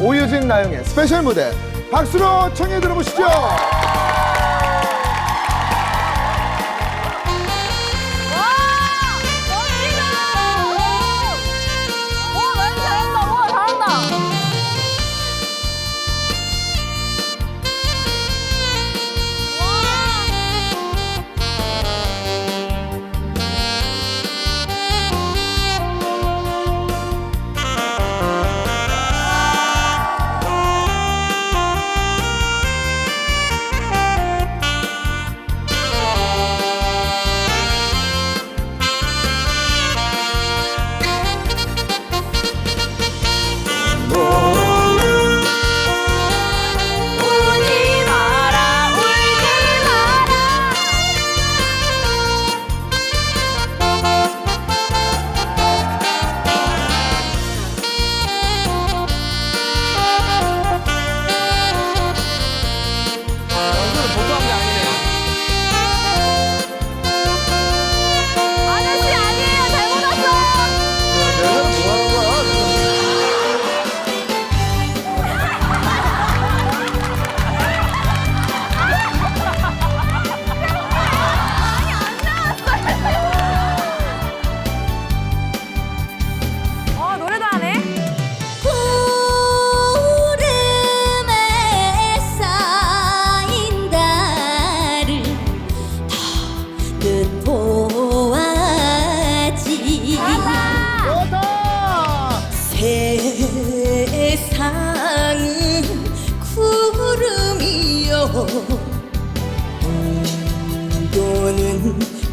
오유진 나영의 스페셜 무대 박수로 청해 들어보시죠.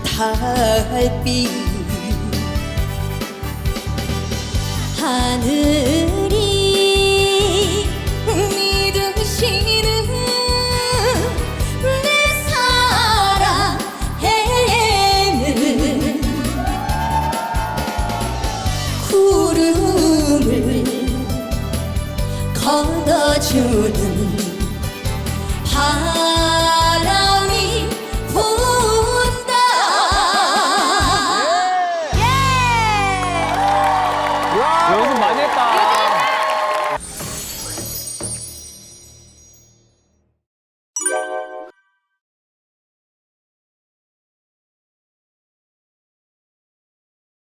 달빛. 하늘이 믿으시는 내 사랑에는 구름을 걷어주는 바 นี่ต่อ